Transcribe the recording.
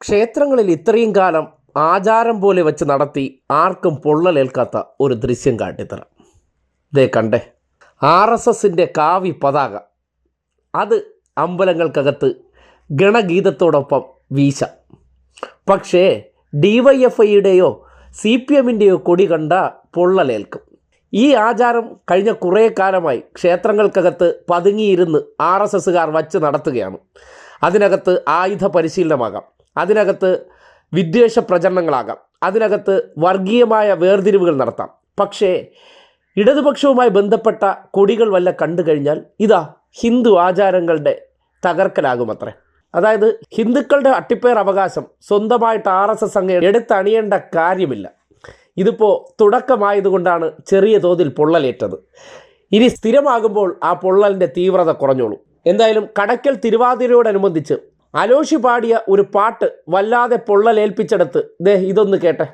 ക്ഷേത്രങ്ങളിൽ ഇത്രയും കാലം ആചാരം പോലെ വെച്ച് നടത്തി ആർക്കും പൊള്ളലേൽക്കാത്ത ഒരു ദൃശ്യം കാട്ടിത്തരാം ഇതേ കണ്ടേ ആർ എസ് എസിന്റെ കാവി പതാക. അത് അമ്പലങ്ങൾക്കകത്ത് ഗണഗീതത്തോടൊപ്പം വീശ. പക്ഷേ ഡി വൈ എഫ് ഐയുടെയോ സി പി എമ്മിന്റെയോ കൊടി കണ്ട പൊള്ളലേൽക്കും. ഈ ആചാരം കഴിഞ്ഞ കുറേ കാലമായി ക്ഷേത്രങ്ങൾക്കകത്ത് പതുങ്ങിയിരുന്ന് ആർ എസ് എസുകാർ വച്ച് നടത്തുകയാണ്. അതിനകത്ത് ആയുധ പരിശീലനമാകാം. അതിനകത്ത് വിദ്വേഷ പ്രചരണങ്ങളാകാം. അതിനകത്ത് വർഗീയമായ വേർതിരിവുകൾ നടത്താം. പക്ഷേ ഇടതുപക്ഷവുമായി ബന്ധപ്പെട്ട കൊടികൾ വല്ല കണ്ടു കഴിഞ്ഞാൽ ഇതാ ഹിന്ദു ആചാരങ്ങളുടെ തകർക്കലാകുമത്രേ. അതായത് ഹിന്ദുക്കളുടെ അട്ടിപ്പേർ അവകാശം സ്വന്തമായിട്ട് ആർ എസ് എസ് അങ്ങ് എടുത്തണിയേണ്ട കാര്യമില്ല. ഇതിപ്പോൾ തുടക്കമായതുകൊണ്ടാണ് ചെറിയ തോതിൽ പൊള്ളലേറ്റത്. ഇനി സ്ഥിരമാകുമ്പോൾ ആ പൊള്ളലിന്റെ തീവ്രത കുറഞ്ഞോളൂ. എന്തായാലും കടയ്ക്കൽ തിരുവാതിരയോടനുബന്ധിച്ച് അലോഷി പാടിയ ഒരു പാട്ട് വല്ലാതെ പൊള്ളലേൽപ്പിച്ചെടുത്ത്. ദേ ഇതൊന്ന് കേട്ടെ.